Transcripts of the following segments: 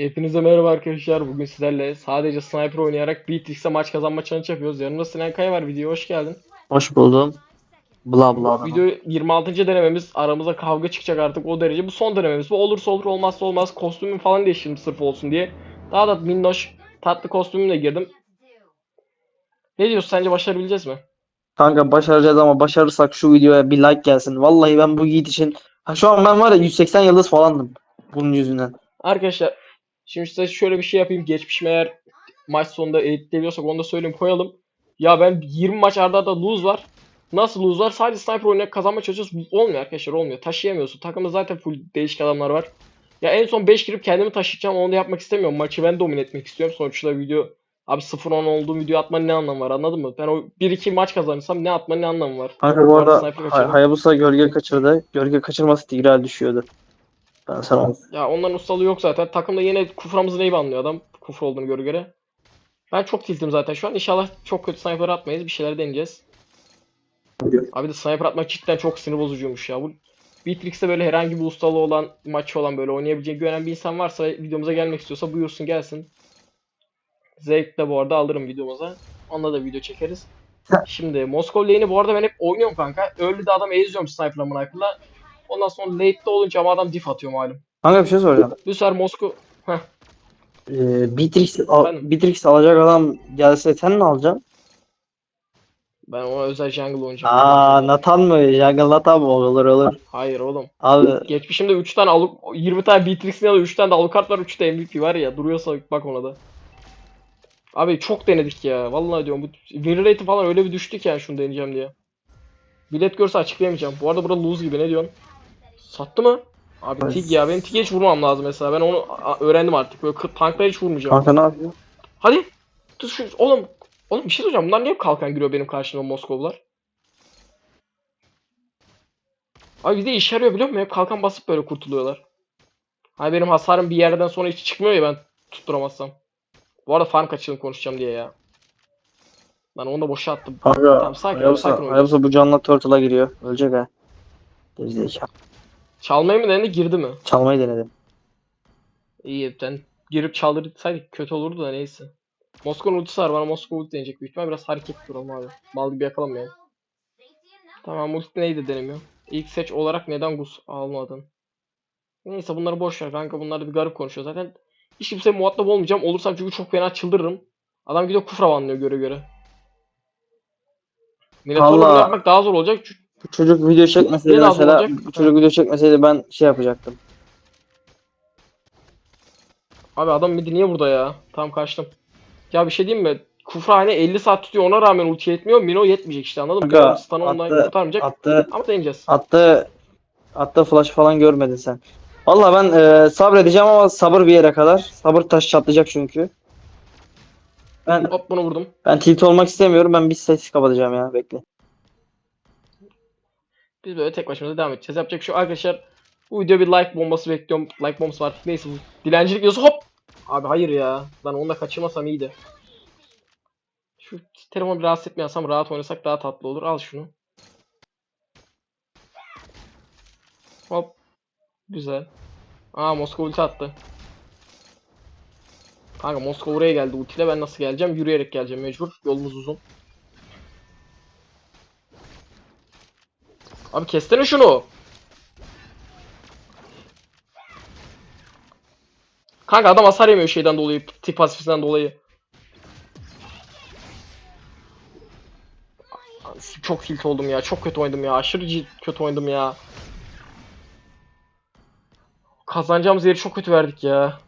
Hepinize merhaba arkadaşlar. Bugün sizlerle sadece sniper oynayarak Beatrix'e maç kazanma challenge yapıyoruz. Yanımda Sinan Kaya var. Videoya hoş geldin. Hoş buldum. Bla bla. Video 26. denememiz. Aramıza kavga çıkacak artık o derece. Bu son denememiz. Bu olursa olur olmazsa olmaz. Kostümüm falan değiştirdim sırf olsun diye. Daha da minnoş tatlı kostümümle girdim. Ne diyorsun sence başarabileceğiz mi? Kanka başaracağız ama başarırsak şu videoya bir like gelsin. Vallahi ben bu yiğit için ha, şu an ben var ya 180 yıldız falandım bunun yüzünden. Arkadaşlar şimdi size şöyle bir şey yapayım. Geçmişim eğer maç sonunda editleyebiliyorsak onu da söyleyeyim koyalım. Ya ben 20 maç arda arda lose var. Nasıl lose var? Sadece sniper oynayarak kazanma çalışıyoruz. Olmuyor arkadaşlar olmuyor. Taşıyamıyorsun. Takımda zaten full değişik adamlar var. Ya en son 5 girip kendimi taşıyacağım. Onu da yapmak istemiyorum. Maçı ben domine etmek istiyorum. Sonuçta video Abi 0-10 olduğum video atmanın ne anlamı var anladın mı? Ben o 1-2 maç kazanırsam ne atmanın ne anlamı var? Kanka bu arada. Hayabusa gölge kaçırdı. Gölge kaçırması tigreal düşüyordu. Ben sana Ya onların ustalığı yok zaten. Takımda yine kuframızı neyi banlıyor adam. Kufra olduğunu göre göre. Ben çok tiltim zaten şu an. İnşallah çok kötü sniper atmayız. Bir şeyler deneyeceğiz. Abi de sniper atmak cidden çok sinir bozucuymuş ya. Bu Beatrix'te böyle herhangi bir ustalığı olan, maçı olan böyle oynayabileceği güvenen bir insan varsa videomuza gelmek istiyorsa buyursun gelsin. Zevkle bu arada alırım videomuza. Onunla da video çekeriz. Şimdi Moskov lane'i bu arada ben hep oynuyorum kanka. Early'de adam eziyorum sniper'la sniper'la. Ondan sonra late'de olunca ama adam diff atıyor malum. Kanka bir şey soracağım. Bu sefer Moskov... Heh. Ee, Beatrix, al, Ben- Beatrix alacak adam gelse sen ne alacaksın? Ben ona özel jungle oynayacağım. Aa Nathan mı? Jungle Nathan mı? Olur olur. Hayır oğlum. Abi Geçmişimde 3 tane alu 20 tane Beatrix'in yanında 3 tane de Alucard var 3 de MVP var ya duruyorsa bak ona da. Abi çok denedik ya. Vallahi diyorum bu win rate'i falan öyle bir düştü ki yani şunu deneyeceğim diye. Bilet görse açıklayamayacağım. Bu arada burada lose gibi ne diyorsun? Sattı mı? Abi Evet. Tig ya benim Tig'e hiç vurmam lazım mesela. Ben onu öğrendim artık. Böyle tanklara hiç vurmayacağım. kanka ne yapıyor? Hadi. Tut şu oğlum. Oğlum bir şey söyleyeceğim. Bunlar niye kalkan giriyor benim karşıma Moskovlar? Abi bir de işe yarıyor biliyor musun? Hep kalkan basıp böyle kurtuluyorlar. Hani benim hasarım bir yerden sonra hiç çıkmıyor ya ben tutturamazsam. Bu arada farm kaçırdım konuşacağım diye ya. Lan onu da boşa attım. Kanka Tamam, sakin ol, sakin ol. Bu canla Turtle'a giriyor. Ölecek ha. Gerizekalı. Çalmayı mı denedi girdi mi? Çalmayı denedim. İyi ben girip çaldırsaydık kötü olurdu da neyse. Moskova ultisi var bana Moskova ulti deneyecek büyük ihtimal biraz hareket duralım abi. Mal gibi yakalanmayalım. Tamam ulti neydi denemiyor. İlk seç olarak neden Gus almadın? Neyse bunları boş ver kanka bunlar bir garip konuşuyor zaten. Hiç kimseye muhatap olmayacağım. Olursam çünkü çok fena çıldırırım. Adam gidiyor kufra banlıyor göre göre. Allah. yapmak daha zor olacak. Bu çocuk video çekmeseydi lazım mesela bu çocuk video çekmeseydi ben şey yapacaktım. Abi adam midi niye burada ya? Tamam kaçtım. Ya bir şey diyeyim mi? Kufra hani 50 saat tutuyor ona rağmen ulti yetmiyor. Mino yetmeyecek işte anladın mı? Bir stun ondan attı- kurtarmayacak. Attı Ama deneyeceğiz. attı attı flash falan görmedin sen. Valla ben e, sabredeceğim ama sabır bir yere kadar. Sabır taş çatlayacak çünkü. Ben Hop bunu vurdum. ben tilt olmak istemiyorum. Ben bir sessiz kapatacağım ya. Bekle. Biz böyle tek başımıza devam edeceğiz. Yapacak şu arkadaşlar. Bu video bir like bombası bekliyorum. Like bombası var. Neyse bu dilencilik videosu hop. Abi hayır ya. Ben onu da kaçırmasam iyiydi. Şu telefonu bir rahatsız etmeyensem rahat oynasak daha tatlı olur. Al şunu. Hop. Güzel. Aa Moskova ulti attı. Kanka Moskova oraya geldi ultiyle. Ben nasıl geleceğim? Yürüyerek geleceğim mecbur. Yolumuz uzun. Abi kestene şunu. Kanka adam hasar yemiyor şeyden dolayı, tip pasifisinden dolayı. Çok tilt oldum ya, çok kötü oynadım ya, aşırı kötü oynadım ya. Kazanacağımız yeri çok kötü verdik ya.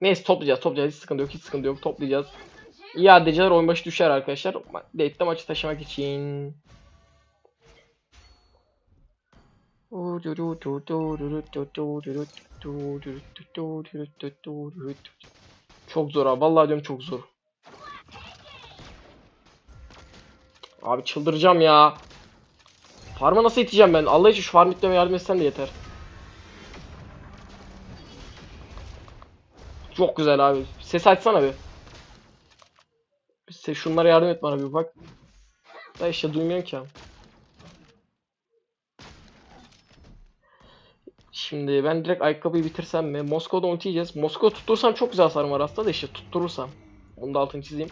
Neyse toplayacağız, toplayacağız. Hiç sıkıntı yok, hiç sıkıntı yok. Toplayacağız. İadeciler oyun başı düşer arkadaşlar. Date'de maçı taşımak için. Çok zor abi. Vallahi diyorum çok zor. Abi çıldıracağım ya. Farm'a nasıl iteceğim ben? Allah için şu farm itmeme yardım etsen de yeter. Çok güzel abi. Ses açsana bir. Ses şunlara yardım et bana bir bak. Da işte duymuyorum ki. Şimdi ben direkt ayakkabıyı bitirsem mi? Moskova'da ulti yiyeceğiz. Moskova tutturursam çok güzel hasarım var aslında da işte tutturursam. Onu da altını çizeyim.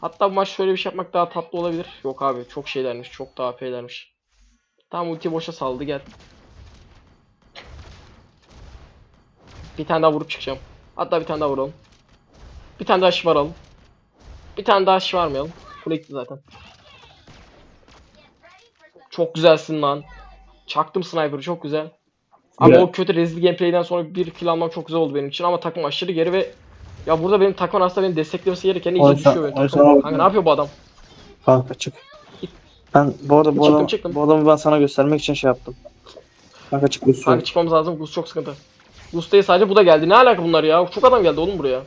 Hatta bu maç şöyle bir şey yapmak daha tatlı olabilir. Yok abi çok şeylermiş. Çok daha AP'lermiş. Tamam ulti boşa saldı gel. Bir tane daha vurup çıkacağım. Hatta bir tane daha vuralım. Bir tane daha şımaralım. Bir tane daha şımarmayalım. Kule gitti zaten. Çok güzelsin lan. Çaktım sniper'ı çok güzel. Ama o kötü rezil gameplay'den sonra bir kill almam çok güzel oldu benim için ama takım aşırı geri ve ya burada benim takım aslında beni desteklemesi gereken iyice Oysa- düşüyor benim oysa- takım. Kanka ne yapıyor bu adam? Kanka çık. Ben bu arada bu, Çıktım, adam, çıktım. bu adamı ben sana göstermek için şey yaptım. Kanka çık Kanka çıkmamız lazım. Gus çok sıkıntı. Gus değil sadece bu da geldi. Ne alaka bunlar ya? Çok adam geldi oğlum buraya.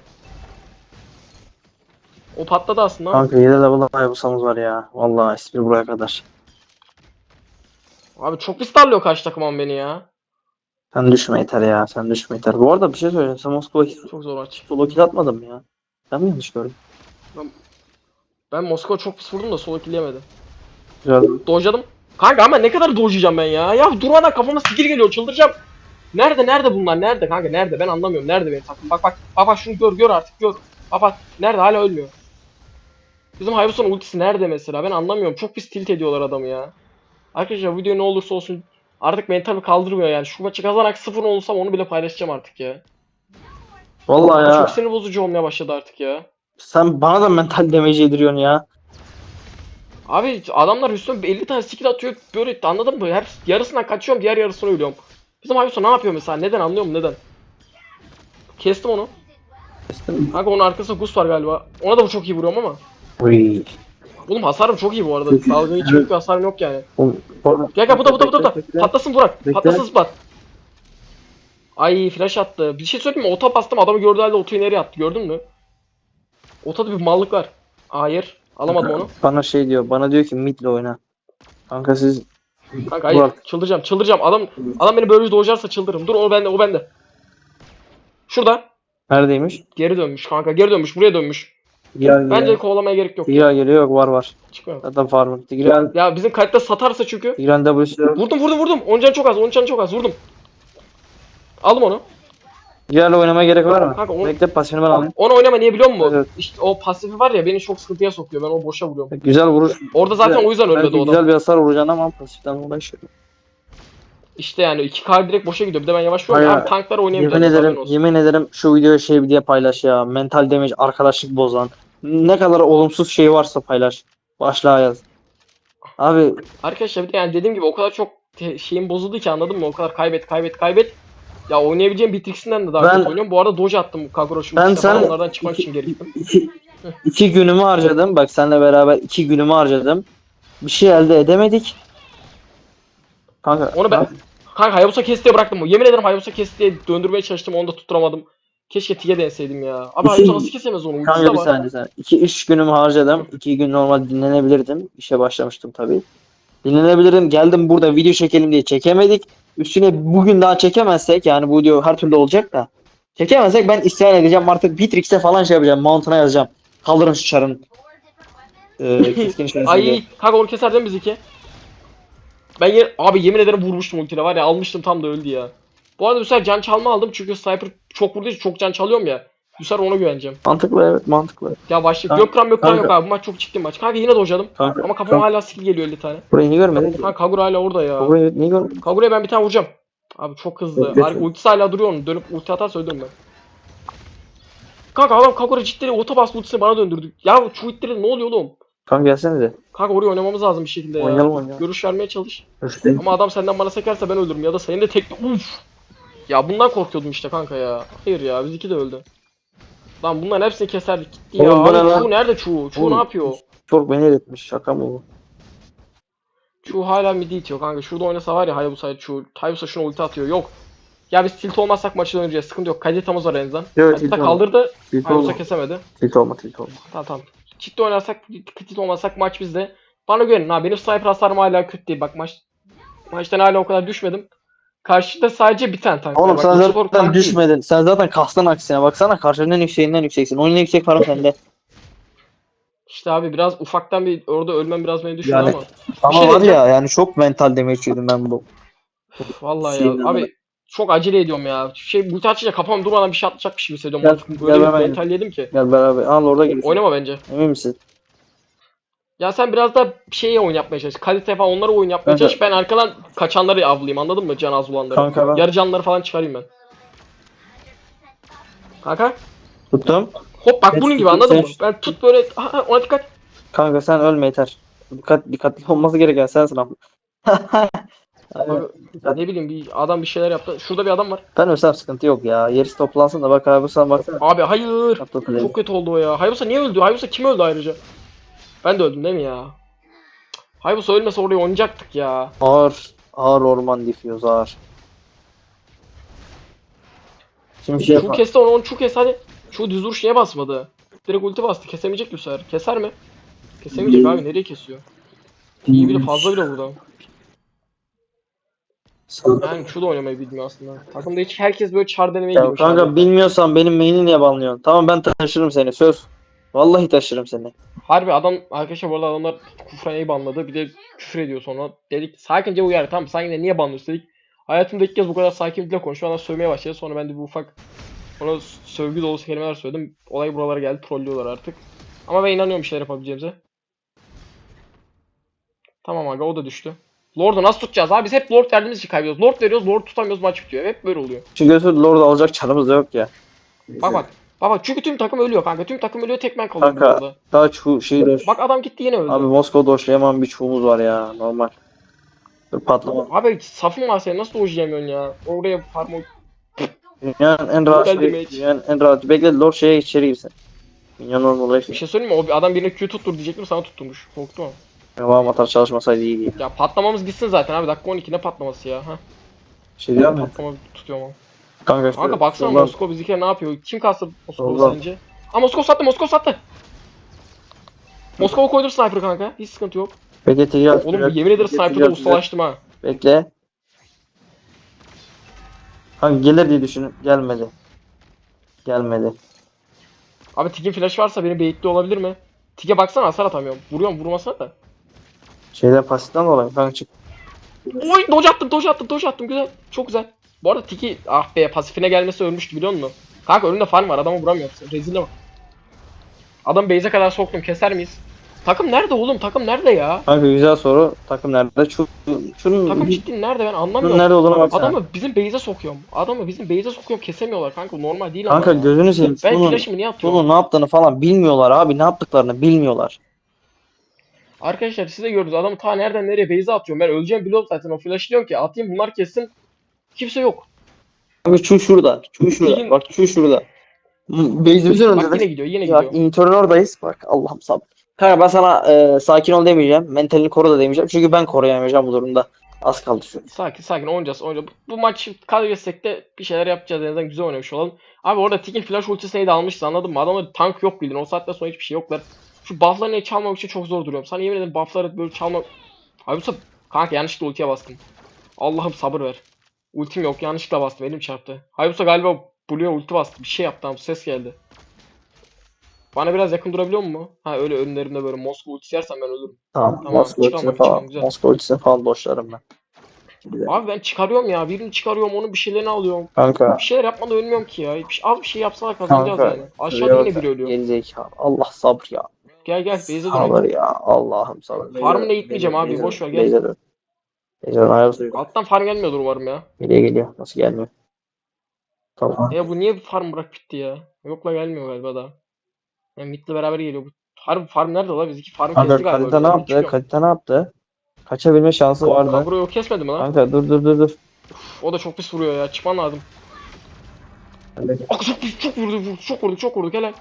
O patladı aslında. Kanka 7 level ayakkabısamız var ya. Vallahi espri buraya kadar. Abi çok pis darlıyor karşı takım ama beni ya. Sen düşme yeter ya. Sen düşme yeter. Bu arada bir şey söyleyeyim. Sen Moskova Çok zor maç. solo kill atmadın mı ya? Ben mi yanlış gördüm? Ben Moskova çok pis vurdum da solo kill yemedim. Güzel. Dojladım. Kanka ama ne kadar dojlayacağım ben ya? Ya durmadan kafama skill geliyor çıldıracağım. Nerede nerede bunlar? Nerede kanka? Nerede? Ben anlamıyorum. Nerede benim takım? Bak bak. Bak bak şunu gör gör artık gör. Bak bak. Nerede? Hala ölmüyor. Bizim Hayvus'un ultisi nerede mesela? Ben anlamıyorum. Çok pis tilt ediyorlar adamı ya. Arkadaşlar video ne olursa olsun artık mentali kaldırmıyor yani. Şu maçı kazanak sıfır olursam onu bile paylaşacağım artık ya. Vallahi ya. Çok sinir bozucu olmaya başladı artık ya. Sen bana da mental damage yediriyorsun ya. Abi adamlar üstüne 50 tane skill atıyor böyle anladın mı? Hep yarısından kaçıyorum diğer yarısına ölüyorum. Bizim Hayvusa ne yapıyor mesela? Neden anlıyor musun? Neden? Kestim onu. Kanka onun arkasında Gus var galiba. Ona da bu çok iyi vuruyorum ama. Uy. Oğlum hasarım çok iyi bu arada. Dalga hiç büyük bir hasarım yok yani. Oğlum, Gel gel bu da bu da bu da. bu da. Patlasın Burak. Bekle. Patlasın Zıbat. Ay flash attı. Bir şey söyleyeyim mi? Ota bastım adamı gördüğü halde otoyu nereye attı gördün mü? Otada bir mallık var. Hayır. Alamadım onu. Bana şey diyor. Bana diyor ki midle oyna. Kanka siz Kanka hayır. Burak. Çıldıracağım. Çıldıracağım. Adam adam beni böyle doğacaksa çıldırırım. Dur o bende o bende. Şurada. neredeymiş? Geri dönmüş kanka. Geri dönmüş. Buraya dönmüş. Tigreal Bence geliyor. kovalamaya gerek yok. Tigreal geliyor yok var var. Çıkmıyor. Zaten farmı. Tigreal. Ya bizim kayıtta satarsa çünkü. Tigreal W'si. Vurdum vurdum vurdum. Onun canı çok az. Onun canı çok az. Vurdum. Aldım onu. Tigreal'le oynamaya gerek var mı? Kanka onu- Bekle pasifini ben alayım. Onu oynama niye biliyor musun? Evet. İşte o pasifi var ya beni çok sıkıntıya sokuyor. Ben o boşa vuruyorum. Güzel vuruş. Orada zaten Güzel. o yüzden ölmedi Belki o adam. güzel bir hasar vuracaksın ama pasiften uğraşıyor. İşte yani 2K direkt boşa gidiyor. Bir de ben yavaş vuruyorum. Hayır. Abi tanklar Yemin oynayamayacağım. ederim, yemin ederim şu videoyu şey diye paylaş ya. Mental damage, arkadaşlık bozan. Ne kadar olumsuz şey varsa paylaş. Başlığa yaz. Abi Arkadaşlar bir de yani dediğim gibi o kadar çok te- şeyim bozuldu ki anladın mı? O kadar kaybet kaybet kaybet. Ya oynayabileceğim Bitrix'inden de daha Ben- kötü oynuyorum. Bu arada Doge attım Kaguraş'ın. Ben sen- onlardan çıkmak için geri gittim. iki, iki günümü harcadım. Bak seninle beraber iki günümü harcadım. Bir şey elde edemedik. Kanka Onu ben kanka Hayabusa kes diye bıraktım. Yemin ederim Hayabusa kes diye döndürmeye çalıştım. Onu da tutturamadım. Keşke Tige denseydim ya. Abi İki- nasıl kesemez onu? Kanka bir saniye sen. İki üç günümü harcadım. İki gün normal dinlenebilirdim. İşe başlamıştım tabii. Dinlenebilirdim. Geldim burada video çekelim diye çekemedik. Üstüne bugün daha çekemezsek yani bu video her türlü olacak da. Çekemezsek ben isyan edeceğim artık Bitrix'e falan şey yapacağım. Mount'una yazacağım. Kaldırın şu çarın. Ee, keskin nişancısı diye. Ay kanka onu keser değil mi biz iki? Ben ye- abi yemin ederim vurmuştum ultiyle var ya almıştım tam da öldü ya. Bu arada bu sefer can çalma aldım çünkü sniper çok vurduğu için çok can çalıyorum ya. Bu sefer ona güveneceğim. Mantıklı evet mantıklı. Ya başlık Gökran Gökran yok abi bu maç çok ciddi maç. Kanka yine dojladım Kanka, ama kafama kanka, hala skill geliyor 50 tane. burayı niye görmedin? Kanka Kagura hala orada ya. Burayı niye görmedin? Kagura'ya ben bir tane vuracağım. Abi çok hızlı. Bekle. Harika ultisi hala duruyor onun. Dönüp ulti atarsa öldürürüm ben. Kanka adam Kagura ciddi ota bastı ultisini bana döndürdü. Ya şu ultileri ne oluyor oğlum? Kanka gelsenize. Kanka oraya oynamamız lazım bir şekilde ya. Oynayalım oynayalım. Görüş vermeye çalış. Görüşte. Ama adam senden bana sekerse ben ölürüm ya da senin de tek uf. Ya bundan korkuyordum işte kanka ya. Hayır ya biz iki de öldü. Lan bunların hepsini keserdik gitti ya. Oğlum Abi? Çuğ nerede Çuğ? Çuğ Oğlum. ne yapıyor? Çok beni eritmiş. Şaka mı bu? Çuğ hala midi itiyor kanka. Şurada oynasa var ya Hayabusa Çuğ. Hayabusa şuna ulti atıyor. Yok. Ya biz tilt olmazsak maçı döneceğiz. Sıkıntı yok. Kaditamız var en azından. Evet, Kadita tilt olma. kaldırdı. Tilt Hayabusa olma. kesemedi. Tilt olma tilt olma. Tamam tamam. Ciddi oynarsak, tilt olmasak maç bizde. Bana güvenin ha. Benim sniper hasarım hala kötü değil. Bak maç maçtan hala o kadar düşmedim. Karşıda sadece bir tane tank var. Oğlum Bak, sen bu spor zaten tank değil. düşmedin. Sen zaten kastın aksine. Baksana karşının en yükseğinden yükseksin. Oyunun en yüksek para sende. İşte abi biraz ufaktan bir orada ölmem biraz beni düşüyor Yani- ama. Ama şey var diyeceğim. ya yani çok mental damage yedim ben bu. Uf, vallahi ya. Abi çok acele ediyorum ya. Şey multi açınca kafam durmadan bir şey atlayacakmış gibi hissediyorum. Gel, Artık gel Böyle bir mental yedim ki. Gel beraber. Al orada gidiyorsun. Oynama bence. Emin misin? Ya sen biraz da şeye oyun yapmaya çalış. Kalite falan onlara oyun yapmaya Kanka- çalış. Ben arkadan kaçanları avlayayım anladın mı? Can az bulanları. Kanka ben Yarı canları falan çıkarayım ben. Kanka. tuttum. Hop bak Evet, bunun gibi tuttum, anladın mı? Ben tut böyle. Aha, ona dikkat. Kanka sen ölme yeter. Dikkat, dikkatli olması gereken sensin abi. Abi, ne bileyim bir adam bir şeyler yaptı. Şurada bir adam var. ben ölsem sıkıntı yok ya. Yerisi toplansın da bak abi sen baksana. Abi hayır. Atlatın Çok kötü oldu o ya. Hayabusa niye öldü? Hayabusa kim öldü ayrıca? Ben de öldüm değil mi ya? Cık, Hayabusa ölmese oraya oynayacaktık ya. Ağır. Ağır orman difüyoruz ağır. Şimdi şey Şu kesti onu, onu şu kes hadi. Şu düz vuruş niye basmadı? Direkt ulti bastı. Kesemeyecek bu sefer. Keser mi? Kesemeyecek abi. Nereye kesiyor? İyi bile fazla bile burada. Yani şu da oynamayı bilmiyor aslında. Takımda hiç herkes böyle çar denemeye Ya girmiş. kanka abi. bilmiyorsan benim main'i niye banlıyorsun? Tamam ben taşırım seni söz. Vallahi taşırım seni. Harbi adam arkadaşlar bu arada adamlar Kufra'yı banladı. Bir de küfür ediyor sonra. Dedik sakince uyar tamam sakin de niye banlıyorsun dedik. Hayatımda ilk kez bu kadar sakin bir dille konuşuyor. Adam sövmeye başladı. Sonra ben de bu ufak ona sövgü dolu kelimeler söyledim. Olay buralara geldi. Trollüyorlar artık. Ama ben inanıyorum bir şeyler yapabileceğimize. Tamam aga o da düştü. Lord'u nasıl tutacağız abi? Biz hep Lord verdiğimiz için kaybediyoruz. Lord veriyoruz, Lord tutamıyoruz maç bitiyor. Hep böyle oluyor. Götür Lord alacak çarımız da yok ya. Bak bak. Bak çünkü tüm takım ölüyor kanka. Tüm takım ölüyor tek ben kalıyorum Kanka. burada. Daha şu şey Bak adam gitti yine öldü. Abi Moskova doşlayamam bir çuğumuz var ya normal. Dur patlama. Abi safın var senin nasıl dojlayamıyorsun ya? Oraya farm Dünyanın en rahat Güzel şey, dünyanın en rahat. Bekle Lord şeye içeri girsin. Minyon olmalı Bir şey söyleyeyim mi? O adam birine Q tuttur diyecektim sana tutturmuş. Korktu mu? Devam atar çalışmasaydı iyiydi. Ya patlamamız gitsin zaten abi. Dakika 12 ne patlaması ya? Ha? Şey diyor mu? Patlama tutuyor ama. Kanka işte. Kanka baksana soldan- Moskova bizimkiler ne yapıyor? Kim kastı Moskova Soldan. sence? Aa Moskova sattı Moskova sattı. Moskova koydur sniper kanka. Hiç sıkıntı yok. Bekle tigre. Oğlum yemin ederim sniper'da ustalaştım ha. Bekle. Kanka gelir diye düşünün. Gelmedi. Gelmedi. Abi Tig'in flash varsa beni baitli olabilir mi? Tig'e baksana hasar atamıyorum. Vuruyorum vurmasana da. Şeyden pasiften dolayı kanka çık. Oy dodge attım dodge attım dodge attım güzel. Çok güzel. Bu arada Tiki ah be pasifine gelmesi ölmüştü biliyor musun? Kanka önünde farm var adamı vuramıyorsun. Rezil bak. Adam base'e kadar soktum keser miyiz? Takım nerede oğlum? Takım nerede ya? Kanka güzel soru. Takım nerede? Şu, şunun, Takım ciddi nerede ben anlamıyorum. nerede olduğuna baksana. Adamı bizim base'e sokuyorum. Adamı bizim base'e sokuyorum kesemiyorlar kanka normal değil Kanka ama. ya. gözünü seveyim. Ben Şunun, flash'ımı niye atıyorum? şunun ne yaptığını falan bilmiyorlar abi. Ne yaptıklarını bilmiyorlar. Arkadaşlar siz de gördünüz adamı ta nereden nereye base'e atıyorum. Ben öleceğim biliyorum zaten o flash'ı diyorum ki atayım bunlar kessin. Kimse yok. Kanka şu şurada. Şu şurada. Bak şu şurada. Base'imizin Bak önünde. yine gidiyor yine Bak gidiyor. intern oradayız. Bak Allah'ım sabır. Kanka ben sana e, sakin ol demeyeceğim. Mentalini koru da demeyeceğim. Çünkü ben koruyamayacağım bu durumda. Az kaldı şu. Sakin sakin oynayacağız oynayacağız. Bu, bu maç kaybetsek de bir şeyler yapacağız en azından güzel oynamış olalım. Abi orada Tikin flash ultisini de almışız anladın mı? Adamlar tank yok bildin. O saatten sonra hiçbir şey yoklar. Şu buff'larını çalmamak için çok zor duruyorum. Sana yemin ederim buff'ları böyle çalmak... Abi bu kanka yanlışlıkla ultiye bastım. Allah'ım sabır ver. Ultim yok yanlışlıkla bastım elim çarptı. Hayabusa galiba Blue'ya ulti bastı. Bir şey yaptı ama ses geldi. Bana biraz yakın durabiliyor mu? Ha öyle önlerimde böyle Moskova ultisi yersem ben ölürüm. Tamam. Tamam, Moskova ultisini falan. Moskova ultisini falan boşlarım ben. Güzel. Abi ben çıkarıyorum ya. Birini çıkarıyorum onun bir şeylerini alıyorum. Kanka. Bir şeyler yapmadan ölmüyorum ki ya. Bir şey- az bir şey yapsalar kazanacağız Kanka, yani. Aşağıda yine biri ölüyor. Gerizekalı. Allah sabır ya. Gel gel Beyze dön. Sabır ya. Allah'ım sabır. Farmını eğitmeyeceğim abi, boş ver, gel. Beyze dön. Beyze dön. Ayarı Alttan farm gelmiyordur umarım ya. Nereye geliyor? Nasıl gelmiyor? Tamam. Ya bu niye farm bırak bitti ya? Yokla gelmiyor galiba daha. Yani Mid'le beraber geliyor bu. Harbi farm nerede la? Biz iki farm Kanka kestik galiba. kalite ne yaptı? Kalite ne yaptı? Kaçabilme şansı vardı. Kagura yok kesmedi mi lan? Kanka dur dur dur dur. Uf, o da çok pis vuruyor ya. Çıkman lazım. Ah, çok pis, çok vurdu, vurdu, çok vurdu, çok vurdu. Helal.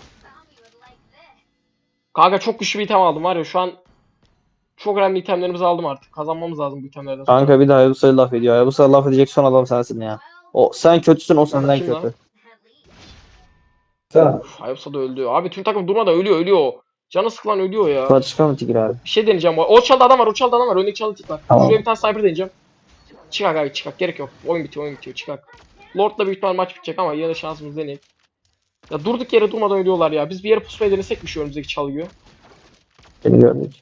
Kanka çok güçlü bir item aldım var ya şu an çok önemli itemlerimizi aldım artık. Kazanmamız lazım bu itemlerden sonra. Kanka bir daha Hayabusa'ya laf ediyor. Hayabusa'ya laf edecek son adam sensin ya. O sen kötüsün o senden Kim lan? kötü. Sen. Uf, da öldü. Abi tüm takım durmadan ölüyor, ölüyor. Canı sıkılan ölüyor ya. Yukarı çıkar mı Tigre abi? Bir şey deneyeceğim. O çalda adam var, o çalda adam var. Öndeki çalda tik var. Tamam. Şuraya bir tane sniper deneyeceğim. Çıkak abi çıkak. Gerek yok. Oyun bitiyor, oyun bitiyor. Çıkak. Lord'la büyük ihtimal maç bitecek ama yine de şansımız deneyelim. Ya durduk yere durmadan ölüyorlar ya. Biz bir yere pusmaya denesek mi şu önümüzdeki çalgıyı? Seni gördük.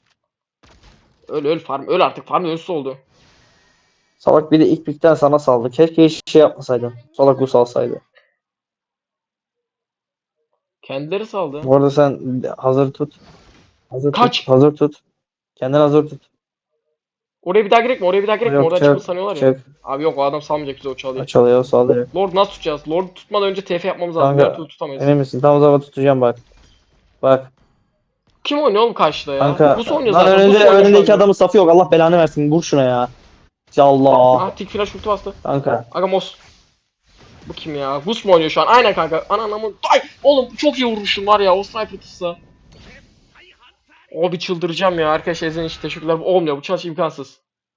Öl öl farm. Öl artık. Farm ölüsü oldu. Salak bir de ilk pikten sana saldı. Keşke hiç şey yapmasaydın. Salak bu salsaydı. Kendileri saldı. Bu arada sen hazır tut. Hazır Kaç. tut. Hazır tut. Kendini hazır tut. Oraya bir daha girek mi? Oraya bir daha girek mi? Yok, Oradan çıkıp sanıyorlar ya. Çek. Abi yok o adam salmayacak bizi o çalıyı. Çalıyor sallıyor. Lord nasıl tutacağız? Lord tutmadan önce TF yapmamız lazım. Kanka, tutamayız. Emin misin? Tam o zaman tutacağım bak. Bak. Kim oynuyor oğlum karşıda ya? Kanka. Rus oynuyor Lan zaten. önünde, Rus oynuyor şu önündeki anda. adamın safı yok. Allah belanı versin. Vur şuna ya. Ya Allah. Aha tik flash ulti bastı. Kanka. Aga Mos. Bu kim ya? Gus mu oynuyor şu an? Aynen kanka. Ananamın. Ay oğlum çok iyi vurmuşum var ya o sniper tutsa. Abi çıldıracağım ya. Arkadaşlar izlediğiniz için teşekkürler. Bu olmuyor. Bu çalış imkansız.